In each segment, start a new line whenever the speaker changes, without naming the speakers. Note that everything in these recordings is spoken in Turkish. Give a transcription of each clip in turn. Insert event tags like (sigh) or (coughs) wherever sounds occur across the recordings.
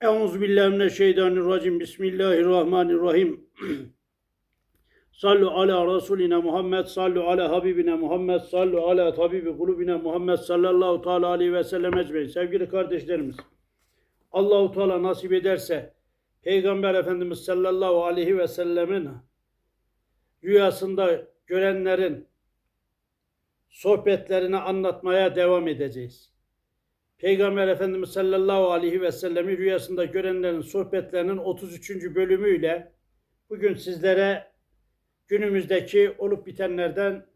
Euzubillahimineşşeytanirracim. Bismillahirrahmanirrahim. (clears throat) Sallu ala Resulina Muhammed, sallu ala Habibine Muhammed, sallu ala tabibi kulubine Muhammed sallallahu teala aleyhi ve sellem ecmeyin. Sevgili kardeşlerimiz, Allahu Teala nasip ederse Peygamber Efendimiz sallallahu aleyhi ve sellemin rüyasında görenlerin sohbetlerini anlatmaya devam edeceğiz. Peygamber Efendimiz sallallahu aleyhi ve sellemi rüyasında görenlerin sohbetlerinin 33. bölümüyle bugün sizlere günümüzdeki olup bitenlerden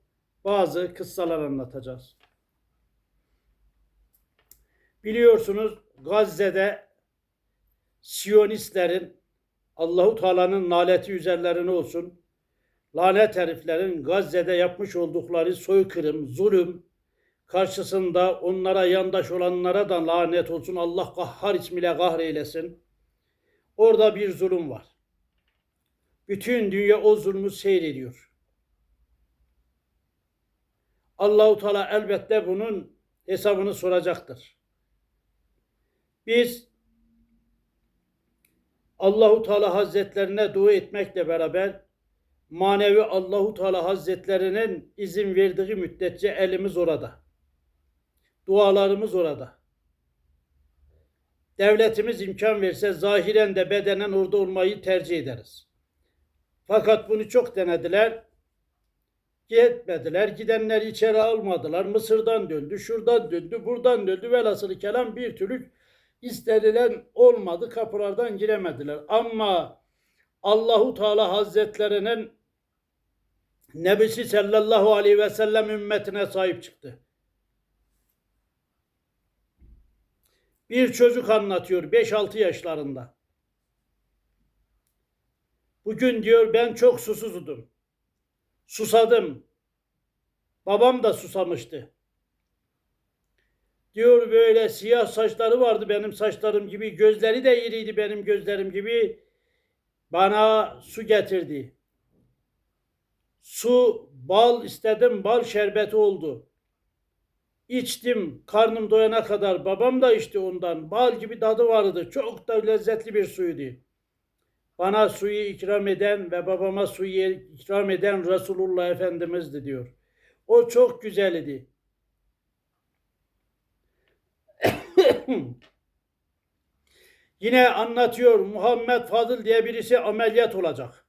bazı kıssalar anlatacağız. Biliyorsunuz Gazze'de Siyonistlerin Allahu Teala'nın laneti üzerlerine olsun. Lanet heriflerin Gazze'de yapmış oldukları soykırım, zulüm, karşısında onlara yandaş olanlara da lanet olsun. Allah kahhar ismiyle kahreylesin. Orada bir zulüm var. Bütün dünya o zulmü seyrediyor. Allahu Teala elbette bunun hesabını soracaktır. Biz Allahu Teala Hazretlerine dua etmekle beraber manevi Allahu Teala Hazretlerinin izin verdiği müddetçe elimiz orada. Dualarımız orada. Devletimiz imkan verse zahiren de bedenen orada olmayı tercih ederiz. Fakat bunu çok denediler. Gitmediler. Gidenler içeri almadılar. Mısır'dan döndü, şuradan döndü, buradan döndü. Velhasılı kelam bir türlü istenilen olmadı. Kapılardan giremediler. Ama Allahu Teala Hazretlerinin Nebisi sallallahu aleyhi ve sellem ümmetine sahip çıktı. Bir çocuk anlatıyor 5-6 yaşlarında. Bugün diyor ben çok susuzdum. Susadım. Babam da susamıştı. Diyor böyle siyah saçları vardı benim saçlarım gibi. Gözleri de iriydi benim gözlerim gibi. Bana su getirdi. Su, bal istedim, bal şerbeti oldu. İçtim karnım doyana kadar. Babam da içti ondan. Bal gibi tadı vardı. Çok da lezzetli bir suydu. Bana suyu ikram eden ve babama suyu ikram eden Resulullah Efendimiz'di diyor. O çok güzel idi. (coughs) Yine anlatıyor Muhammed Fadıl diye birisi ameliyat olacak.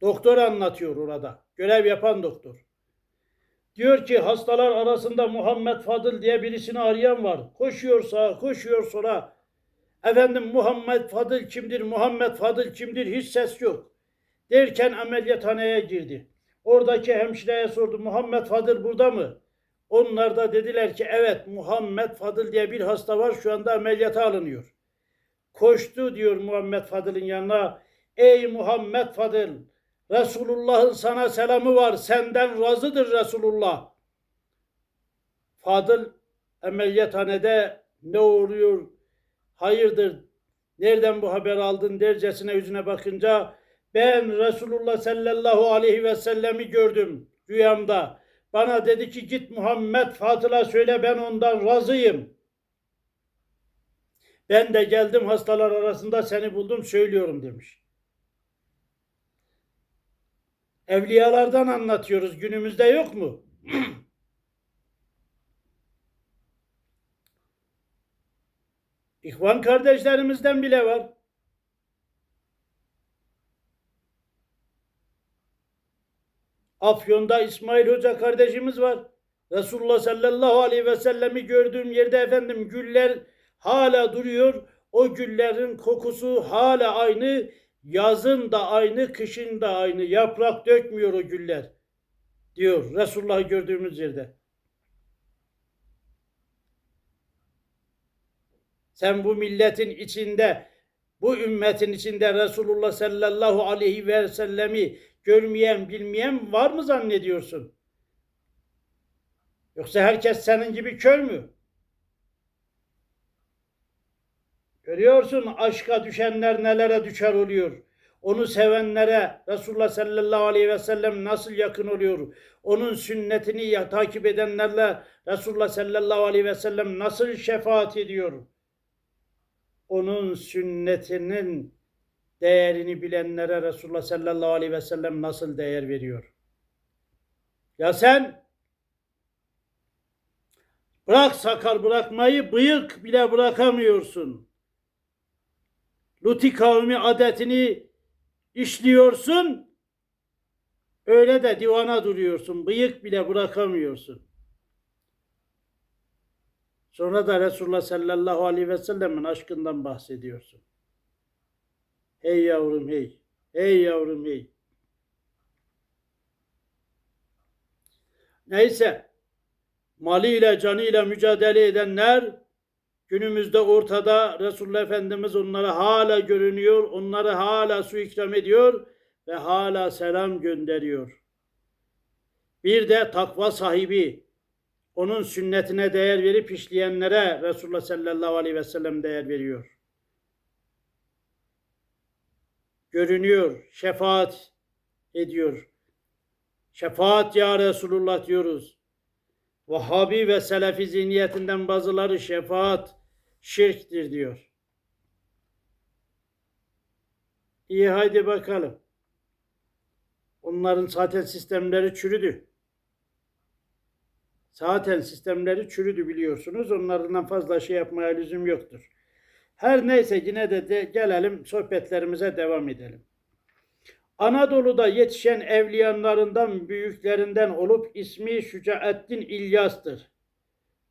Doktor anlatıyor orada. Görev yapan doktor. Diyor ki hastalar arasında Muhammed Fadıl diye birisini arayan var. Koşuyor sağa, koşuyor sola. Efendim Muhammed Fadıl kimdir? Muhammed Fadıl kimdir? Hiç ses yok. Derken ameliyathaneye girdi. Oradaki hemşireye sordu. Muhammed Fadıl burada mı? Onlar da dediler ki evet Muhammed Fadıl diye bir hasta var şu anda ameliyata alınıyor. Koştu diyor Muhammed Fadıl'ın yanına. Ey Muhammed Fadıl Resulullah'ın sana selamı var. Senden razıdır Resulullah. Fadıl ameliyathanede ne oluyor? Hayırdır? Nereden bu haber aldın dercesine yüzüne bakınca ben Resulullah sallallahu aleyhi ve sellemi gördüm rüyamda. Bana dedi ki git Muhammed Fadıl'a söyle ben ondan razıyım. Ben de geldim hastalar arasında seni buldum söylüyorum demiş. Evliyalardan anlatıyoruz. Günümüzde yok mu? (clears throat) İhvan kardeşlerimizden bile var. Afyon'da İsmail Hoca kardeşimiz var. Resulullah sallallahu aleyhi ve sellemi gördüğüm yerde efendim güller hala duruyor. O güllerin kokusu hala aynı. Yazın da aynı, kışın da aynı. Yaprak dökmüyor o güller. Diyor Resulullah'ı gördüğümüz yerde. Sen bu milletin içinde, bu ümmetin içinde Resulullah sallallahu aleyhi ve sellemi görmeyen, bilmeyen var mı zannediyorsun? Yoksa herkes senin gibi kör mü? Görüyorsun aşka düşenler nelere düşer oluyor. Onu sevenlere Resulullah sallallahu aleyhi ve sellem nasıl yakın oluyor? Onun sünnetini ya, takip edenlerle Resulullah sallallahu aleyhi ve sellem nasıl şefaat ediyor? onun sünnetinin değerini bilenlere Resulullah sallallahu aleyhi ve sellem nasıl değer veriyor? Ya sen bırak sakal bırakmayı bıyık bile bırakamıyorsun. Luti kavmi adetini işliyorsun. Öyle de divana duruyorsun. Bıyık bile bırakamıyorsun. Sonra da Resulullah sallallahu aleyhi ve sellemin aşkından bahsediyorsun. Hey yavrum hey. Hey yavrum hey. Neyse. Maliyle canıyla mücadele edenler günümüzde ortada Resulullah Efendimiz onlara hala görünüyor. Onları hala su ikram ediyor ve hala selam gönderiyor. Bir de takva sahibi onun sünnetine değer verip işleyenlere Resulullah sallallahu aleyhi ve sellem değer veriyor. Görünüyor, şefaat ediyor. Şefaat ya Resulullah diyoruz. Vahhabi ve Selefi zihniyetinden bazıları şefaat şirktir diyor. İyi haydi bakalım. Onların zaten sistemleri çürüdü. Zaten sistemleri çürüdü biliyorsunuz. Onlardan fazla şey yapmaya lüzum yoktur. Her neyse yine de, de gelelim sohbetlerimize devam edelim. Anadolu'da yetişen evliyanlarından büyüklerinden olup ismi Şücaettin İlyas'tır.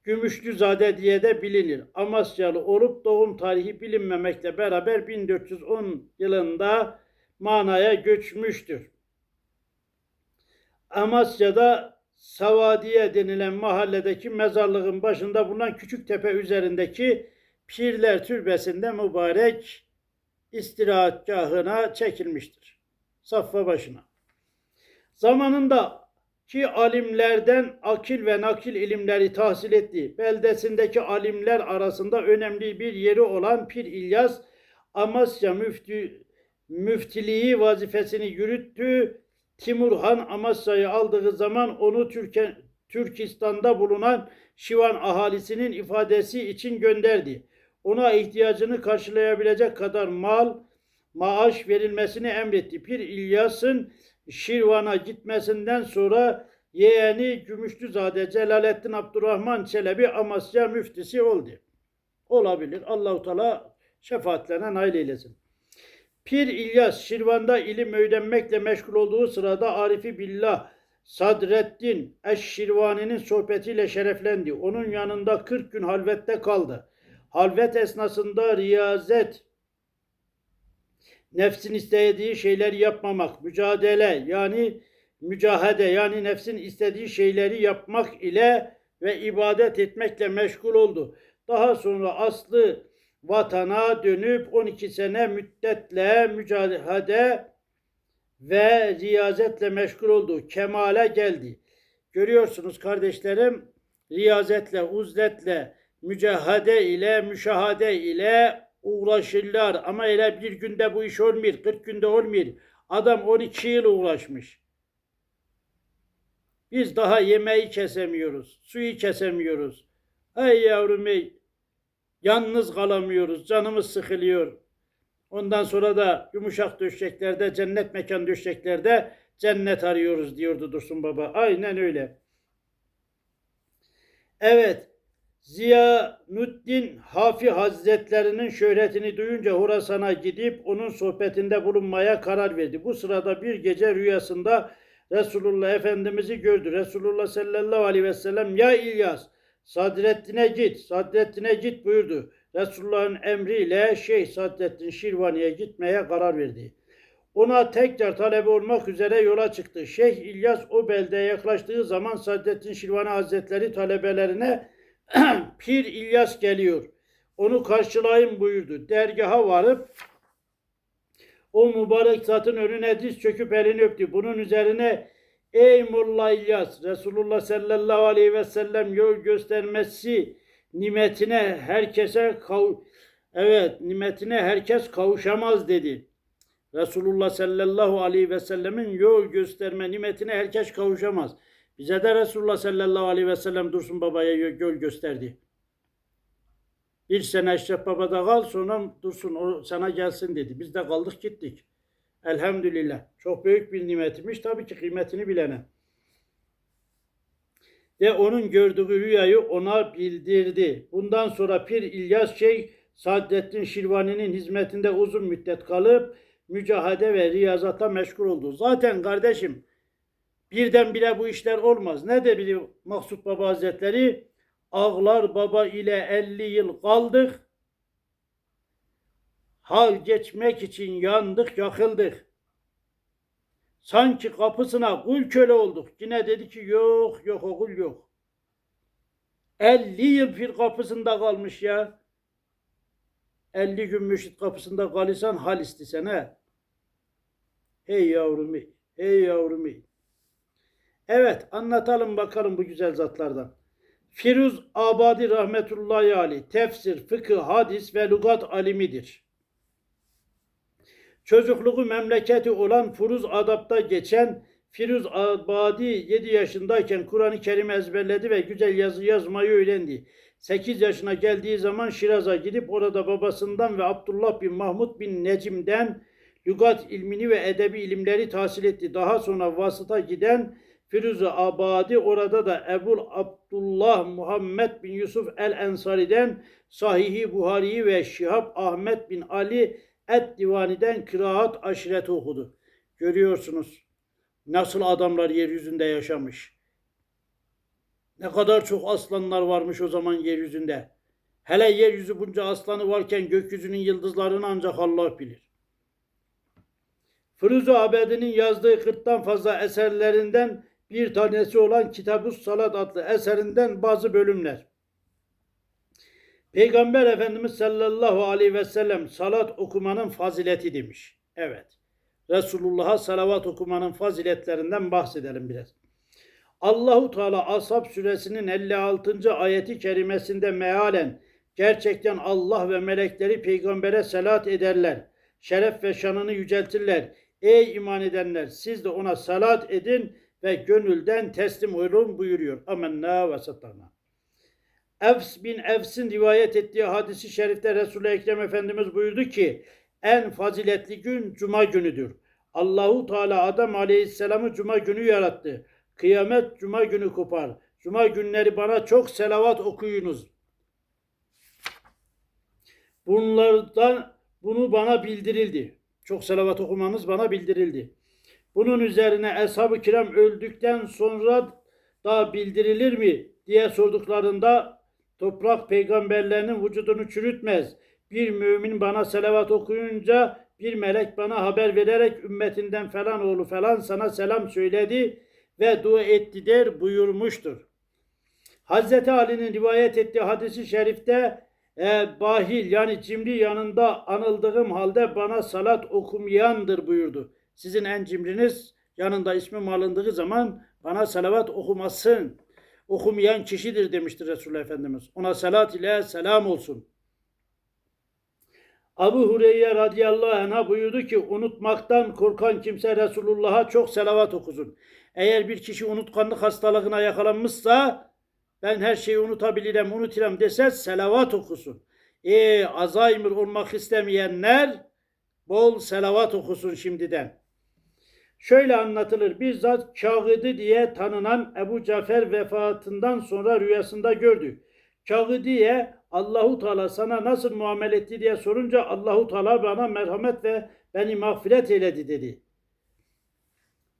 Gümüşlüzade diye de bilinir. Amasyalı olup doğum tarihi bilinmemekle beraber 1410 yılında manaya göçmüştür. Amasya'da Savadiye denilen mahalledeki mezarlığın başında bulunan küçük tepe üzerindeki Pirler Türbesi'nde mübarek istirahatgahına çekilmiştir. Saffa başına. Zamanında ki alimlerden akil ve nakil ilimleri tahsil etti. Beldesindeki alimler arasında önemli bir yeri olan Pir İlyas Amasya müftü, müftiliği vazifesini yürüttü. Timurhan Amasya'yı aldığı zaman onu Türkiye, Türkistan'da bulunan Şivan ahalisinin ifadesi için gönderdi. Ona ihtiyacını karşılayabilecek kadar mal, maaş verilmesini emretti. Pir İlyas'ın Şirvan'a gitmesinden sonra yeğeni Gümüşlüzade Celalettin Abdurrahman Çelebi Amasya müftisi oldu. Olabilir. Allahu Teala şefaatlerine nail eylesin. Pir İlyas Şirvan'da ilim öğrenmekle meşgul olduğu sırada Arifi Billah Sadreddin Eşşirvani'nin sohbetiyle şereflendi. Onun yanında 40 gün halvette kaldı. Halvet esnasında riyazet, nefsin istediği şeyleri yapmamak, mücadele yani mücahede yani nefsin istediği şeyleri yapmak ile ve ibadet etmekle meşgul oldu. Daha sonra aslı vatana dönüp 12 sene müddetle mücadele ve riyazetle meşgul oldu. Kemale geldi. Görüyorsunuz kardeşlerim riyazetle, uzletle, mücahade ile, müşahade ile uğraşırlar. Ama öyle bir günde bu iş olmuyor, 40 günde olmuyor. Adam 12 yıl uğraşmış. Biz daha yemeği kesemiyoruz, suyu kesemiyoruz. Ey yavrum ey, yalnız kalamıyoruz, canımız sıkılıyor. Ondan sonra da yumuşak döşeklerde, cennet mekan döşeklerde cennet arıyoruz diyordu Dursun Baba. Aynen öyle. Evet, Ziyanuddin Hafi Hazretlerinin şöhretini duyunca Horasan'a gidip onun sohbetinde bulunmaya karar verdi. Bu sırada bir gece rüyasında Resulullah Efendimiz'i gördü. Resulullah sallallahu aleyhi ve sellem ya İlyas Sadreddin'e git, Sadreddin'e git buyurdu. Resulullah'ın emriyle Şeyh Sadreddin Şirvani'ye gitmeye karar verdi. Ona tekrar talebe olmak üzere yola çıktı. Şeyh İlyas o beldeye yaklaştığı zaman Sadreddin Şirvani Hazretleri talebelerine (clears throat) Pir İlyas geliyor. Onu karşılayın buyurdu. Dergaha varıp o mübarek zatın önüne diz çöküp elini öptü. Bunun üzerine ey Molla İlyas Resulullah sallallahu aleyhi ve sellem yol göstermesi nimetine herkese kav evet nimetine herkes kavuşamaz dedi. Resulullah sallallahu aleyhi ve sellemin yol gösterme nimetine herkes kavuşamaz. Bize de Resulullah sallallahu aleyhi ve sellem Dursun Baba'ya yol gösterdi. Bir sene Eşref Baba'da kal sonra dursun o sana gelsin dedi. Biz de kaldık gittik. Elhamdülillah. Çok büyük bir nimetmiş tabii ki kıymetini bilene. Ve onun gördüğü rüyayı ona bildirdi. Bundan sonra Pir İlyas Şeyh Saadettin Şirvani'nin hizmetinde uzun müddet kalıp mücahede ve riyazata meşgul oldu. Zaten kardeşim birdenbire bu işler olmaz. Ne de biliyor Maksut Baba Hazretleri? Ağlar baba ile 50 yıl kaldık. Hal geçmek için yandık, yakıldık. Sanki kapısına kul köle olduk. Yine dedi ki yok yok o yok. 50 yıl pir kapısında kalmış ya. 50 gün mürşit kapısında kalırsan hal istesen he. Hey yavrum hey, hey yavrum hey. Evet anlatalım bakalım bu güzel zatlardan. Firuz Abadi rahmetullahi aleyh tefsir, fıkıh, hadis ve lugat alimidir. Çocukluğu memleketi olan Furuz Adap'ta geçen Firuz Abadi 7 yaşındayken Kur'an-ı Kerim ezberledi ve güzel yazı yazmayı öğrendi. 8 yaşına geldiği zaman Şiraz'a gidip orada babasından ve Abdullah bin Mahmud bin Necim'den lügat ilmini ve edebi ilimleri tahsil etti. Daha sonra vasıta giden Firuze Abadi orada da Ebul Abdullah Muhammed bin Yusuf el Ensari'den Sahih-i Buhari'yi ve Şihab Ahmet bin Ali Et Divani'den kıraat aşireti okudu. Görüyorsunuz nasıl adamlar yeryüzünde yaşamış. Ne kadar çok aslanlar varmış o zaman yeryüzünde. Hele yeryüzü bunca aslanı varken gökyüzünün yıldızlarını ancak Allah bilir. Firuze Abedi'nin yazdığı 40'tan fazla eserlerinden bir tanesi olan Kitabus Salat adlı eserinden bazı bölümler. Peygamber Efendimiz sallallahu aleyhi ve sellem salat okumanın fazileti demiş. Evet. Resulullah'a salavat okumanın faziletlerinden bahsedelim biraz. Allahu Teala Ashab suresinin 56. ayeti kerimesinde mealen gerçekten Allah ve melekleri peygambere salat ederler. Şeref ve şanını yüceltirler. Ey iman edenler siz de ona salat edin ve gönülden teslim olun buyuruyor. Amenna ve satana. Efs bin Efs'in rivayet ettiği hadisi şerifte Resul-i Ekrem Efendimiz buyurdu ki en faziletli gün cuma günüdür. Allahu Teala Adem Aleyhisselam'ı cuma günü yarattı. Kıyamet cuma günü kopar. Cuma günleri bana çok selavat okuyunuz. Bunlardan bunu bana bildirildi. Çok selavat okumanız bana bildirildi. Bunun üzerine Eshab-ı Kiram öldükten sonra da bildirilir mi diye sorduklarında toprak peygamberlerinin vücudunu çürütmez. Bir mümin bana selavat okuyunca bir melek bana haber vererek ümmetinden falan oğlu falan sana selam söyledi ve dua etti der buyurmuştur. Hazreti Ali'nin rivayet ettiği hadisi şerifte e, bahil yani cimri yanında anıldığım halde bana salat okumayandır buyurdu. Sizin en cimriniz yanında ismim alındığı zaman bana salavat okumasın. Okumayan kişidir demiştir Resulullah Efendimiz. Ona salat ile selam olsun. Abu Hureyre radıyallahu anh'a buyurdu ki unutmaktan korkan kimse Resulullah'a çok selavat okusun. Eğer bir kişi unutkanlık hastalığına yakalanmışsa ben her şeyi unutabilirim, unuturum dese selavat okusun. E Alzheimer olmak istemeyenler bol selavat okusun şimdiden. Şöyle anlatılır. Bizzat Kağıdı diye tanınan Ebu Cafer vefatından sonra rüyasında gördü. Kağıdiye Allahu Teala sana nasıl muamele etti diye sorunca Allahu Teala bana merhamet ve beni mağfiret eyledi dedi.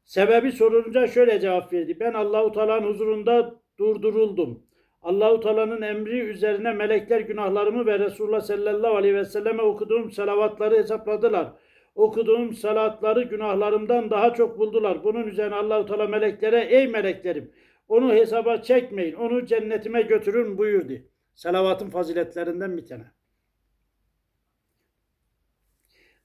Sebebi sorulunca şöyle cevap verdi. Ben Allahu Teala'nın huzurunda durduruldum. Allahu Teala'nın emri üzerine melekler günahlarımı ve Resulullah sallallahu aleyhi ve selleme okuduğum salavatları hesapladılar. Okuduğum salatları günahlarımdan daha çok buldular. Bunun üzerine Allahu Teala meleklere ey meleklerim onu hesaba çekmeyin. Onu cennetime götürün buyurdu. Salavatın faziletlerinden bir tane.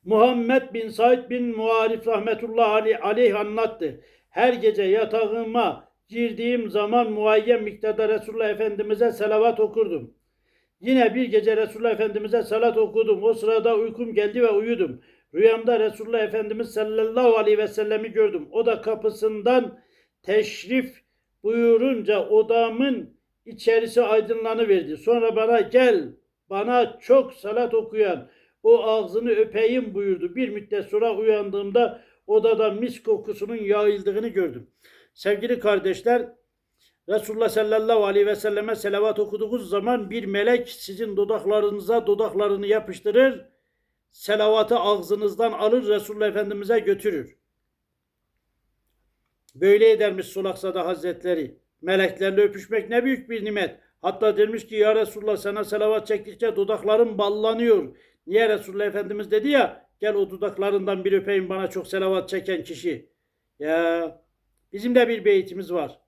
Muhammed bin Said bin Muarif rahmetullahi aleyh anlattı. Her gece yatağıma girdiğim zaman muayyen miktarda Resulullah Efendimiz'e salavat okurdum. Yine bir gece Resulullah Efendimiz'e salat okudum. O sırada uykum geldi ve uyudum. Rüyamda Resulullah Efendimiz sallallahu aleyhi ve sellemi gördüm. O da kapısından teşrif buyurunca odamın içerisi aydınlanıverdi. Sonra bana gel bana çok salat okuyan o ağzını öpeyim buyurdu. Bir müddet sonra uyandığımda odada mis kokusunun yayıldığını gördüm. Sevgili kardeşler, Resulullah sallallahu aleyhi ve selleme selavat okuduğunuz zaman bir melek sizin dudaklarınıza dudaklarını yapıştırır, selavatı ağzınızdan alır Resulullah Efendimiz'e götürür. Böyle edermiş Sulaksada Hazretleri. Meleklerle öpüşmek ne büyük bir nimet. Hatta demiş ki ya Resulullah sana selavat çektikçe dudaklarım ballanıyor. Niye Resulullah Efendimiz dedi ya gel o dudaklarından bir öpeyim bana çok selavat çeken kişi. Ya bizim de bir beytimiz var.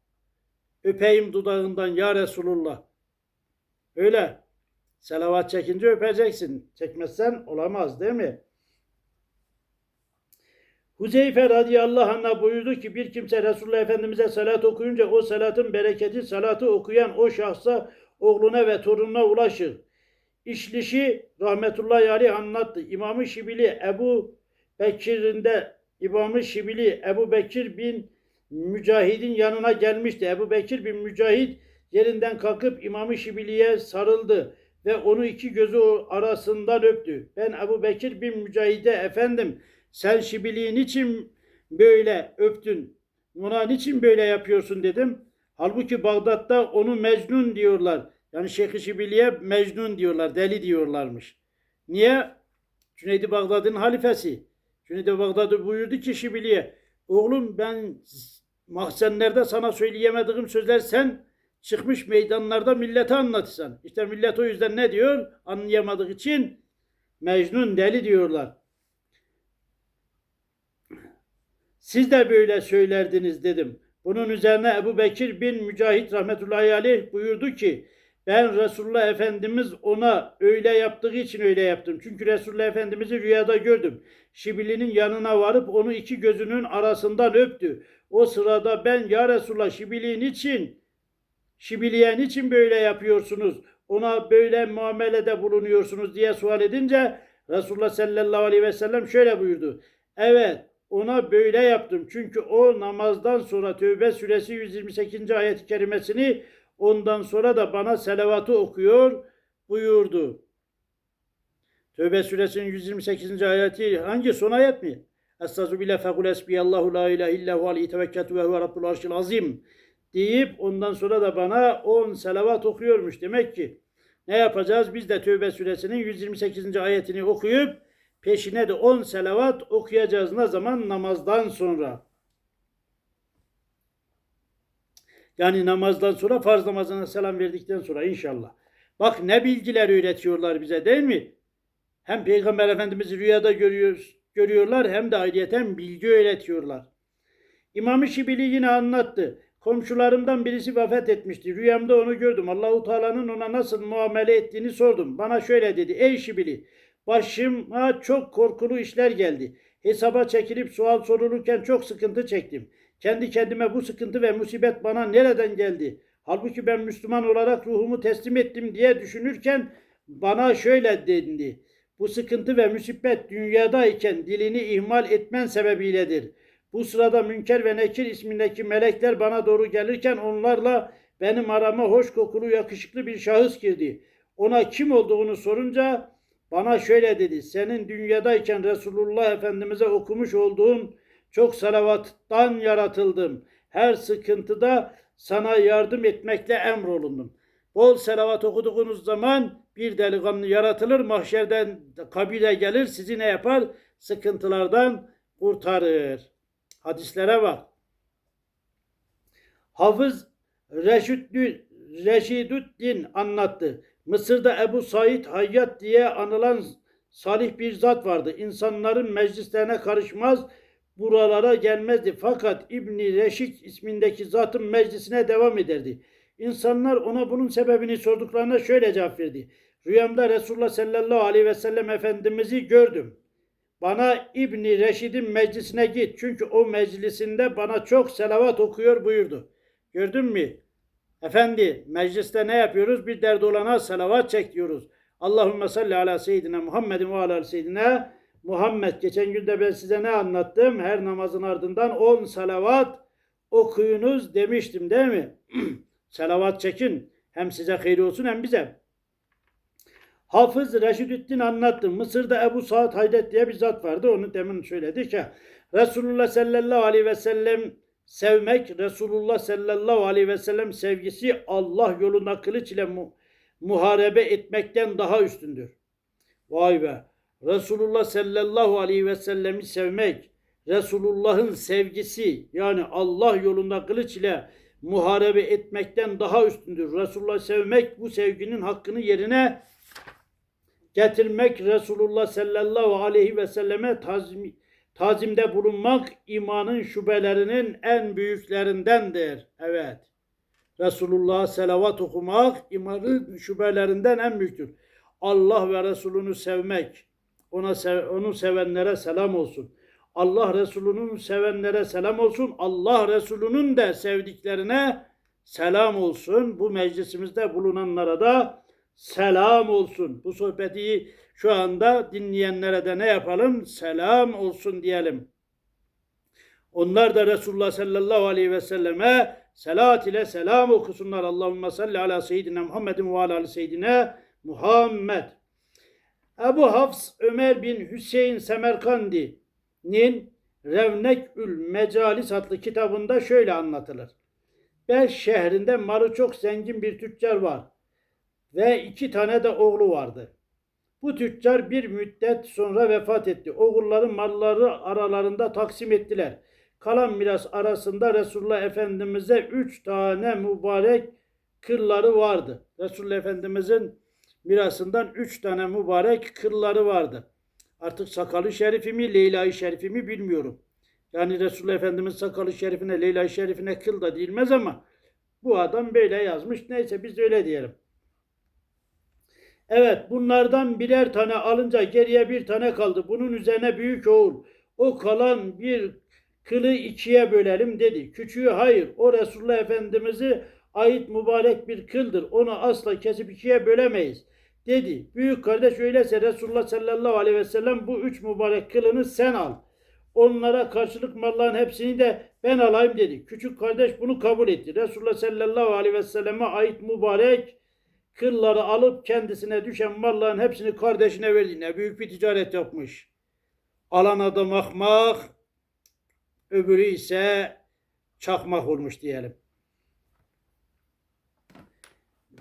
Öpeyim dudağından ya Resulullah. Öyle. Selavat çekince öpeceksin. Çekmezsen olamaz değil mi? Huzeyfe radıyallahu anh'a buyurdu ki bir kimse Resulullah Efendimiz'e salat okuyunca o salatın bereketi salatı okuyan o şahsa, oğluna ve torununa ulaşır. İşlişi rahmetullahi aleyh anlattı. İmam-ı Şibili Ebu Bekir'inde İmam-ı Şibili Ebu Bekir bin Mücahid'in yanına gelmişti. Ebu Bekir bin Mücahid yerinden kalkıp İmam-ı Şibili'ye sarıldı ve onu iki gözü arasından öptü. Ben Ebu Bekir bin Mücahid'e efendim sen Şibili'yi niçin böyle öptün? Ona niçin böyle yapıyorsun dedim. Halbuki Bağdat'ta onu Mecnun diyorlar. Yani Şeyh Şibili'ye Mecnun diyorlar, deli diyorlarmış. Niye? Cüneydi Bağdat'ın halifesi. Cüneydi Bağdat'ı buyurdu ki Şibili'ye, oğlum ben mahzenlerde sana söyleyemediğim sözler sen çıkmış meydanlarda millete anlatırsan. İşte millet o yüzden ne diyor? Anlayamadığı için Mecnun deli diyorlar. Siz de böyle söylerdiniz dedim. Bunun üzerine Ebu Bekir bin Mücahit rahmetullahi aleyh buyurdu ki ben Resulullah Efendimiz ona öyle yaptığı için öyle yaptım. Çünkü Resulullah Efendimiz'i rüyada gördüm. Şibili'nin yanına varıp onu iki gözünün arasından öptü. O sırada ben ya Resulullah Şibili'nin için Şibili'ye niçin böyle yapıyorsunuz? Ona böyle muamelede bulunuyorsunuz diye sual edince Resulullah sallallahu aleyhi ve sellem şöyle buyurdu. Evet ona böyle yaptım. Çünkü o namazdan sonra Tövbe suresi 128. ayet-i kerimesini ondan sonra da bana selavatı okuyor buyurdu. Tövbe suresinin 128. ayeti hangi son ayet mi? Bile fekul esbiyallahu la ilahe illa huve tevekketu ve huve rabbul arşil azim deyip ondan sonra da bana 10 selavat okuyormuş. Demek ki ne yapacağız? Biz de Tövbe suresinin 128. ayetini okuyup peşine de 10 selavat okuyacağız. Ne zaman? Namazdan sonra. Yani namazdan sonra farz namazına selam verdikten sonra inşallah. Bak ne bilgiler öğretiyorlar bize değil mi? Hem Peygamber Efendimiz'i rüyada görüyoruz, görüyorlar hem de ayrıyeten bilgi öğretiyorlar. İmam-ı Şibili yine anlattı. Komşularımdan birisi vefat etmişti. Rüyamda onu gördüm. Allahu Teala'nın ona nasıl muamele ettiğini sordum. Bana şöyle dedi. Ey Şibili, başıma çok korkulu işler geldi. Hesaba çekilip sual sorulurken çok sıkıntı çektim. Kendi kendime bu sıkıntı ve musibet bana nereden geldi? Halbuki ben Müslüman olarak ruhumu teslim ettim diye düşünürken bana şöyle dendi. Bu sıkıntı ve musibet dünyadayken dilini ihmal etmen sebebiyledir. Bu sırada Münker ve Nekir ismindeki melekler bana doğru gelirken onlarla benim arama hoş kokulu yakışıklı bir şahıs girdi. Ona kim olduğunu sorunca bana şöyle dedi. Senin dünyadayken Resulullah Efendimiz'e okumuş olduğun çok salavattan yaratıldım. Her sıkıntıda sana yardım etmekle emrolundum. Bol selavat okuduğunuz zaman bir delikanlı yaratılır, mahşerden kabire gelir, sizi ne yapar? Sıkıntılardan kurtarır. Hadislere bak. Hafız Reşüddin, Reşidüddin anlattı. Mısır'da Ebu Said Hayyat diye anılan salih bir zat vardı. İnsanların meclislerine karışmaz, buralara gelmezdi. Fakat İbni Reşik ismindeki zatın meclisine devam ederdi. İnsanlar ona bunun sebebini sorduklarına şöyle cevap verdi. Rüyamda Resulullah sallallahu aleyhi ve sellem Efendimiz'i gördüm. Bana İbni Reşid'in meclisine git. Çünkü o meclisinde bana çok selavat okuyor buyurdu. Gördün mü? Efendi mecliste ne yapıyoruz? Bir derdi olana selavat çek diyoruz. Allahümme salli ala seyyidina Muhammedin ve ala seyyidina Muhammed. Geçen gün de ben size ne anlattım? Her namazın ardından 10 salavat okuyunuz demiştim değil mi? (clears throat) Selavat çekin. Hem size hayır olsun hem bize. Hafız Reşidüddin anlattı. Mısır'da Ebu Saad Haydet diye bir zat vardı. Onu demin söyledik ya. Resulullah sallallahu aleyhi ve sellem sevmek, Resulullah sallallahu aleyhi ve sellem sevgisi Allah yolunda kılıç ile mu- muharebe etmekten daha üstündür. Vay be. Resulullah sallallahu aleyhi ve sellemi sevmek, Resulullah'ın sevgisi yani Allah yolunda kılıç ile muharebe etmekten daha üstündür. Resulullah sevmek bu sevginin hakkını yerine getirmek Resulullah sallallahu aleyhi ve selleme tazim, tazimde bulunmak imanın şubelerinin en büyüklerindendir. Evet. Resulullah'a selavat okumak imanın şubelerinden en büyüktür. Allah ve Resulünü sevmek, ona sev, onu sevenlere selam olsun. Allah Resulü'nün sevenlere selam olsun. Allah Resulü'nün de sevdiklerine selam olsun. Bu meclisimizde bulunanlara da selam olsun. Bu sohbeti şu anda dinleyenlere de ne yapalım? Selam olsun diyelim. Onlar da Resulullah sallallahu aleyhi ve selleme salat ile selam okusunlar. Allahümme salli ala seyyidina Muhammedin ve ala seyyidina Muhammed. Ebu Hafs Ömer bin Hüseyin Semerkandi'nin Revnekül Mecalis adlı kitabında şöyle anlatılır. Beş şehrinde malı çok zengin bir tüccar var ve iki tane de oğlu vardı. Bu tüccar bir müddet sonra vefat etti. Oğulların malları aralarında taksim ettiler. Kalan miras arasında Resulullah Efendimiz'e üç tane mübarek kılları vardı. Resulullah Efendimiz'in mirasından üç tane mübarek kılları vardı. Artık sakalı şerifi mi, Leyla-i şerifi mi bilmiyorum. Yani Resulullah Efendimiz sakalı şerifine, Leyla-i şerifine kıl da değilmez ama bu adam böyle yazmış. Neyse biz öyle diyelim. Evet bunlardan birer tane alınca geriye bir tane kaldı. Bunun üzerine büyük oğul o kalan bir kılı ikiye bölelim dedi. Küçüğü hayır o Resulullah Efendimiz'i ait mübarek bir kıldır. Onu asla kesip ikiye bölemeyiz dedi. Büyük kardeş öyleyse Resulullah sallallahu aleyhi ve sellem bu üç mübarek kılını sen al. Onlara karşılık malların hepsini de ben alayım dedi. Küçük kardeş bunu kabul etti. Resulullah sallallahu aleyhi ve selleme ait mübarek kılları alıp kendisine düşen malların hepsini kardeşine verdi. Ne büyük bir ticaret yapmış. Alan adam ahmak, öbürü ise çakmak olmuş diyelim.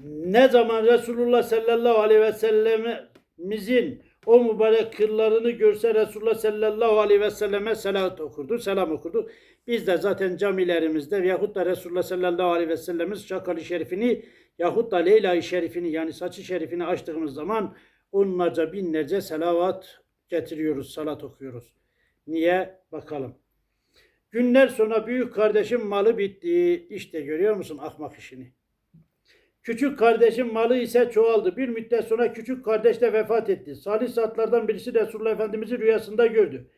Ne zaman Resulullah sallallahu aleyhi ve sellemimizin o mübarek kıllarını görse Resulullah sallallahu aleyhi ve selleme selat okurdu, selam okurdu. Biz de zaten camilerimizde yahut da Resulullah sallallahu aleyhi ve sellemin şakalı şerifini yahut da Leyla-i şerifini yani saçı şerifini açtığımız zaman onlarca binlerce selavat getiriyoruz, salat okuyoruz. Niye? Bakalım. Günler sonra büyük kardeşim malı bitti. İşte görüyor musun ahmak işini? Küçük kardeşin malı ise çoğaldı. Bir müddet sonra küçük kardeş de vefat etti. Salih zatlardan birisi Resulullah Efendimiz'i rüyasında gördü.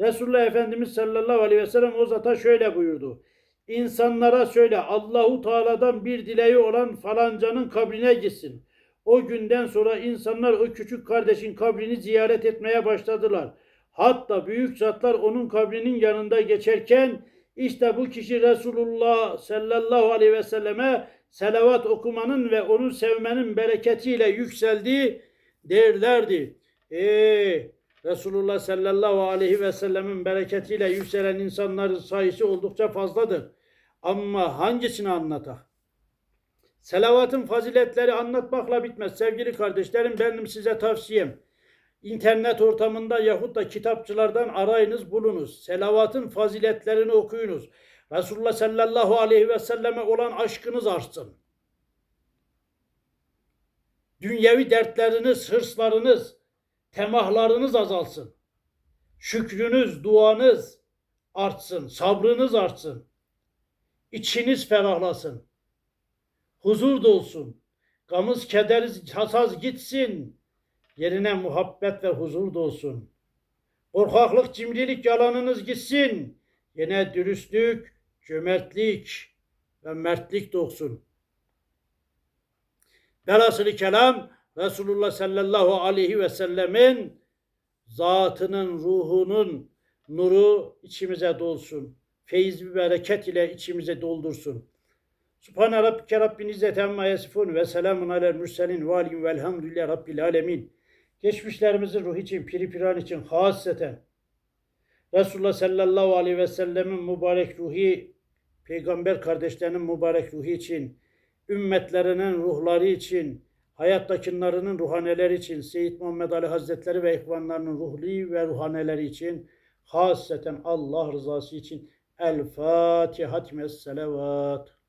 Resulullah Efendimiz sallallahu aleyhi ve sellem o zata şöyle buyurdu. İnsanlara söyle Allahu Teala'dan bir dileği olan falancanın kabrine gitsin. O günden sonra insanlar o küçük kardeşin kabrini ziyaret etmeye başladılar. Hatta büyük zatlar onun kabrinin yanında geçerken işte bu kişi Resulullah sallallahu aleyhi ve selleme selavat okumanın ve onu sevmenin bereketiyle yükseldi derlerdi. Eee Resulullah sallallahu aleyhi ve sellemin bereketiyle yükselen insanların sayısı oldukça fazladır. Ama hangisini anlatak? Selavatın faziletleri anlatmakla bitmez. Sevgili kardeşlerim benim size tavsiyem. İnternet ortamında yahut da kitapçılardan arayınız bulunuz. Selavatın faziletlerini okuyunuz. Resulullah sallallahu aleyhi ve selleme olan aşkınız artsın. Dünyevi dertleriniz, hırslarınız, temahlarınız azalsın. Şükrünüz, duanız artsın, sabrınız artsın. İçiniz ferahlasın. Huzur dolsun. Gamız, kederiz, tasaz gitsin. Yerine muhabbet ve huzur dolsun. Korkaklık, cimrilik, yalanınız gitsin. Yine dürüstlük, cömertlik ve mertlik dolsun. Velhasılı kelam Resulullah sallallahu aleyhi ve sellemin zatının, ruhunun nuru içimize dolsun. Feyiz ve bereket ile içimize doldursun. Subhane rabbike rabbil izzeti amma yasifun ve selamun alel mürselin ve alim velhamdülillahi rabbil alemin. Geçmişlerimizin ruhu için, piri piran için hasreten Resulullah sallallahu aleyhi ve sellemin mübarek ruhi, peygamber kardeşlerinin mübarek ruhu için, ümmetlerinin ruhları için, hayattakilerinin ruhaneleri için, Seyyid Muhammed Ali Hazretleri ve ihvanlarının ruhli ve ruhaneleri için, hasreten Allah rızası için El Fatiha Selavat.